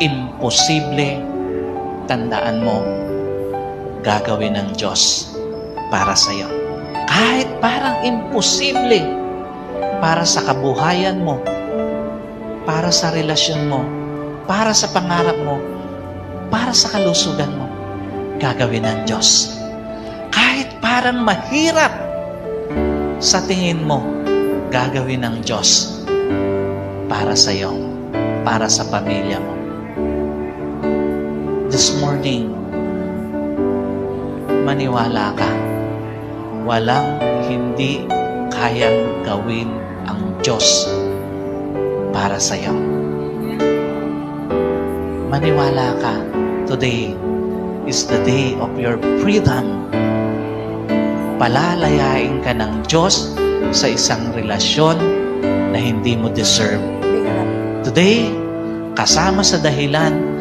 imposible, tandaan mo, gagawin ng Diyos para sa iyo. Kahit parang imposible para sa kabuhayan mo, para sa relasyon mo, para sa pangarap mo, para sa kalusugan mo, gagawin ng Diyos. Kahit parang mahirap sa tingin mo, gagawin ng Diyos para sa iyo, para sa pamilya mo. This morning, maniwala ka. Walang hindi kayang gawin ang Diyos para sa iyo. Maniwala ka. Today is the day of your freedom. Palalayain ka ng Diyos sa isang relasyon na hindi mo deserve. Today, kasama sa dahilan